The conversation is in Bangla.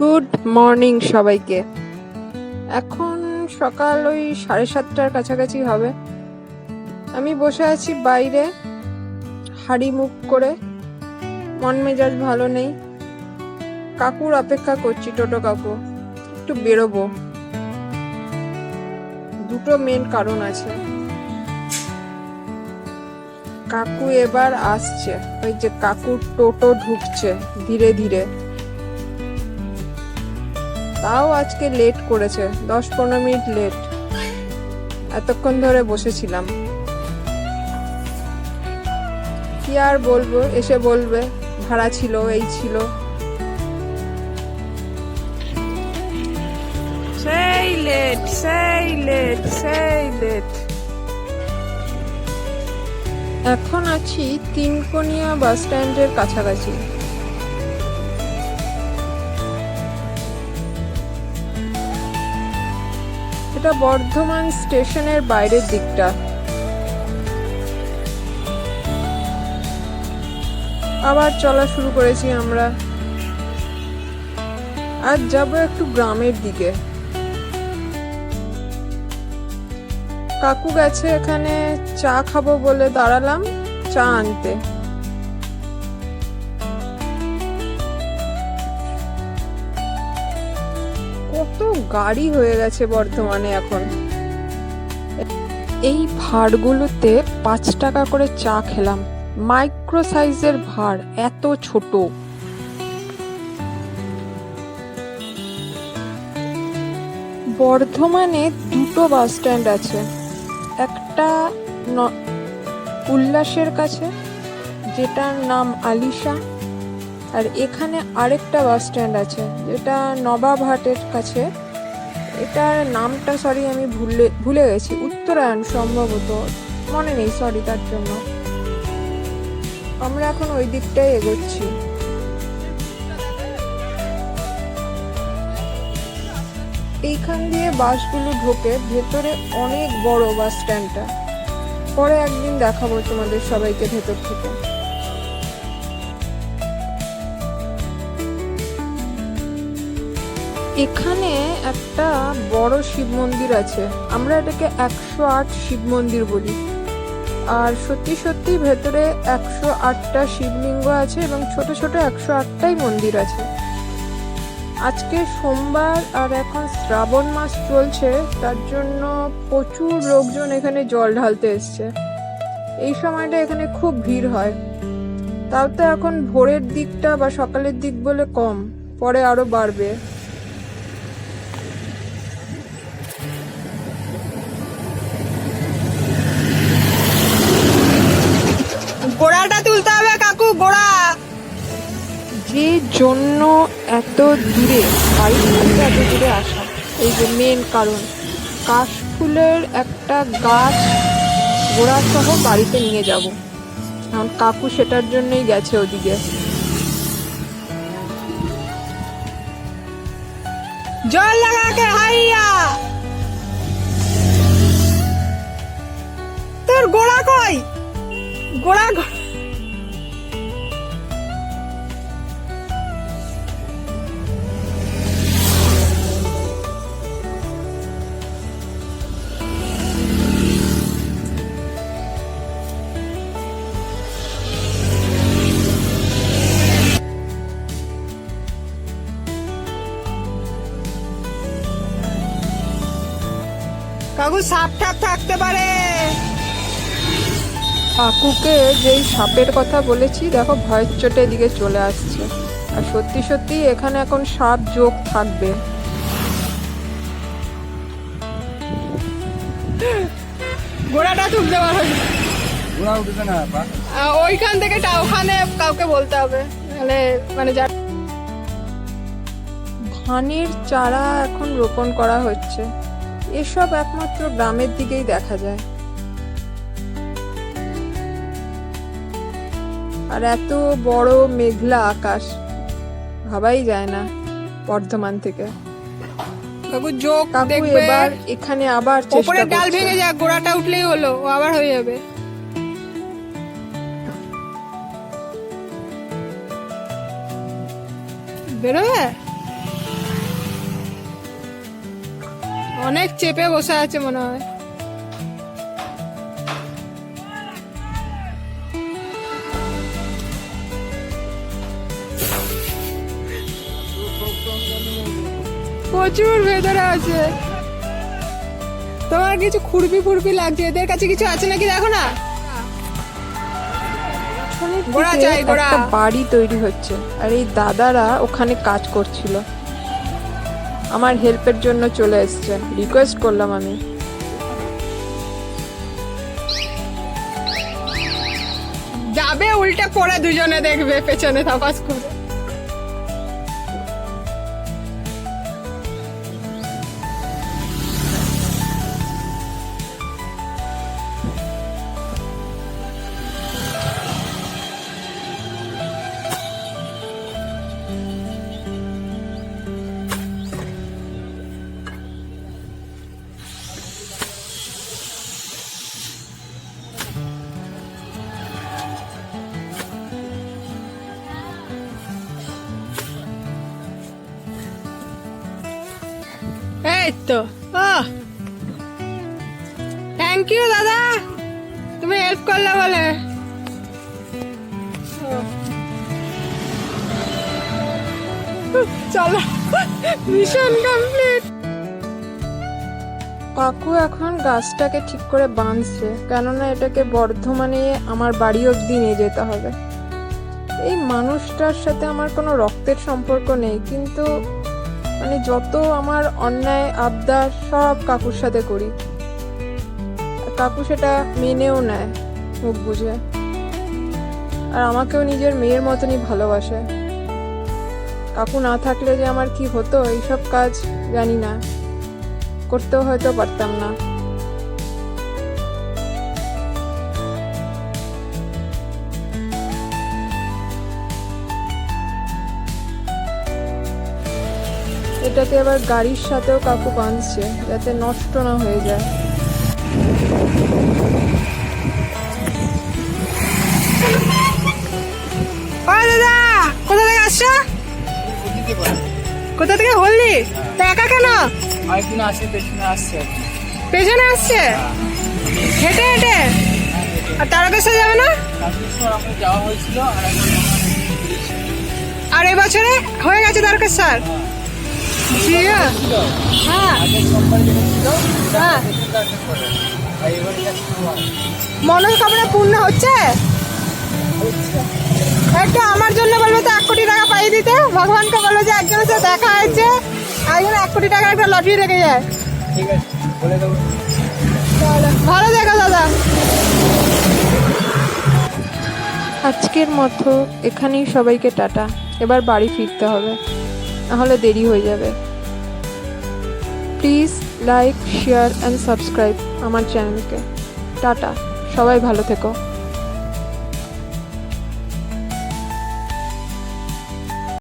গুড মর্নিং সবাইকে। এখন সকাল ওই সাড়ে সাতটার কাছাকাছি হবে। আমি বসে আছি বাইরে, হাড়ি মুখ করে। মন মেজাজ ভালো নেই। কাকুর অপেক্ষা করছি, টোটো কাকু, একটু বেরোবো। দুটো মেন কারণ আছে। কাকু এবার আসছে, ওই যে কাকুর টোটো ঢুকছে ধীরে ধীরে। তাও আজকে লেট করেছে দশ পনেরো মিনিট লেট এতক্ষণ ধরে বসেছিলাম। কি আর বলব এসে বলবে ভাড়া ছিল এই ছিল। সেই লেট সেই লেট সেই লেট এখন আছি তিনকোনিয়া বাস স্ট্যান্ডের কাছাকাছি। এটা বর্ধমান স্টেশনের বাইরের দিকটা। আবার চলা শুরু করেছি আমরা। আর যাব একটু গ্রামের দিকে। কাকু গেছে এখানে চা খাব বলে দাঁড়ালাম, চা আনতে। গাড়ি হয়ে গেছে বর্ধমানে এখন। এই ভাঁড়গুলোতে পাঁচ টাকা করে চা খেলাম। মাইক্রো সাইজের ভাঁড় এত ছোট। বর্ধমানে দুটো বাস স্ট্যান্ড আছে। একটা উল্লাসের কাছে, যেটার নাম আলিশা, আর এখানে আরেকটা বাস স্ট্যান্ড আছে, যেটা নবাবহাটের কাছে। এটার নামটা সরি আমি ভুলে ভুলে গেছি। উত্তরায়ণ সম্ভবত। মনে নেই সরি তার জন্য। আমরা এখন ওই দিকটাই এগোচ্ছি। এইখান দিয়ে বাসগুলো ঢোকে, ভেতরে অনেক বড় বাস স্ট্যান্ডটা। পরে একদিন দেখাবো তোমাদের সবাইকে ভেতর থেকে। এখানে একটা বড় শিব মন্দির আছে। আমরা এটাকে একশো আট শিব মন্দির বলি। আর সত্যি সত্যি ভেতরে একশো আটটা শিবলিঙ্গ আছে এবং ছোট ছোট একশো আটটাই মন্দির আছে। আজকে সোমবার আর এখন শ্রাবণ মাস চলছে, তার জন্য প্রচুর লোকজন এখানে জল ঢালতে এসছে। এই সময়টা এখানে খুব ভিড় হয়। তাও তো এখন ভোরের দিকটা বা সকালের দিক বলে কম, পরে আরও বাড়বে। যে জন্য এত দূরে, বাড়ি থেকে এত দূরে আসা, এই যে মেন কারণ। কাশফুলের একটা গাছ গোড়া সহ বাড়িতে নিয়ে যাব। এখন কাকু সেটার জন্যই গেছে ওদিকে। জল লাগাকে, হাইয়া! তোর গোড়া কই? গোড়া কাকু সাপ টাপ থাকতে পারে। কাকুকে যেই সাপের কথা বলেছি দেখো ভয়ের চোটে এদিকে চলে আসছে। আর সত্যি সত্যি এখানে এখন সাপ যোগ থাকবে। গোড়াটা তুলতে পারো। ঘোড়া উঠবে না ওইখান থেকে টা- ওখানে কাউকে বলতে হবে। মানে মানে যা ধানের চারা এখন রোপণ করা হচ্ছে। এসব একমাত্র গ্রামের দিকেই দেখা যায়। আর এত বড় মেঘলা আকাশ ভাবাই যায় না বর্ধমান থেকে। কাকু যোগ দেখবে। এবার এখানে আবার চেষ্টা ডাল ভেঙে যাক গোড়াটা উঠলেই হলো ও আবার হয়ে যাবে। বেরোবে? অনেক চেপে বসে আছে মনে হয়। প্রচুর ভেতরে আছে। তোমার কিছু খুরপি ফুরপি লাগছে? এদের কাছে কিছু আছে নাকি দেখো না? ওখানের গোড়া চাই, গোড়া। বাড়ি তৈরি হচ্ছে। আর এই দাদারা ওখানে কাজ করছিল। আমার হেল্পের জন্য চলে এসছে রিকোয়েস্ট করলাম আমি। যাবে, উল্টে পড়া দুজনে দেখবে, পেছনে তাপাস করে। তো থ্যাংক ইউ দাদা। তুমি হেল্প করলে বলে। চলো। মিশন কমপ্লিট কাকু এখন গাছটাকে ঠিক করে বাঁধছে, কেননা এটাকে বর্ধমানে আমার বাড়ি অবধি নিয়ে যেতে হবে। এই মানুষটার সাথে আমার কোনো রক্তের সম্পর্ক নেই, কিন্তু মানে যত আমার অন্যায়, আবদার সব কাকুর সাথে করি। কাকু সেটা মেনেও নেয়, মুখ বুঝে। আর আমাকেও নিজের মেয়ের মতনই ভালোবাসে। কাকু না থাকলে যে আমার কি হতো, এইসব কাজ জানি না। করতেও হয়তো পারতাম না। এটাতে আবার গাড়ির সাথেও কাকু বাঁধছে যাতে নষ্ট না হয়ে যায়। দাদা কোথা থেকে আসছো? কোথা থেকে হলদি তা একা কেন? আরেকদিন আসে পেছনে আসছে। পেছনে আসছে? হেঁটে হেঁটে? আর তারকেশ্বর যাবে না? যাওয়া হয়েছিল আর এবছরে হয়ে গেছে তারকেশ্বর? মনস্কামনা পূর্ণ হচ্ছে? একটু আমার জন্য বলবে তো, এক কোটি টাকা পাইয়ে দিতে। ভগবানকে বলবে যে, একজনের সাথে দেখা হয়েছে, একজন এক কোটি টাকার একটা লটারি রেখে যায়। ভালো দেখো দাদা। আজকের মতো এখানেই সবাইকে টাটা। এবার বাড়ি ফিরতে হবে। নাহলে দেরি হয়ে যাবে। Please like share and subscribe আমার চ্যানেলকে টাটা, সবাই ভালো থেকো।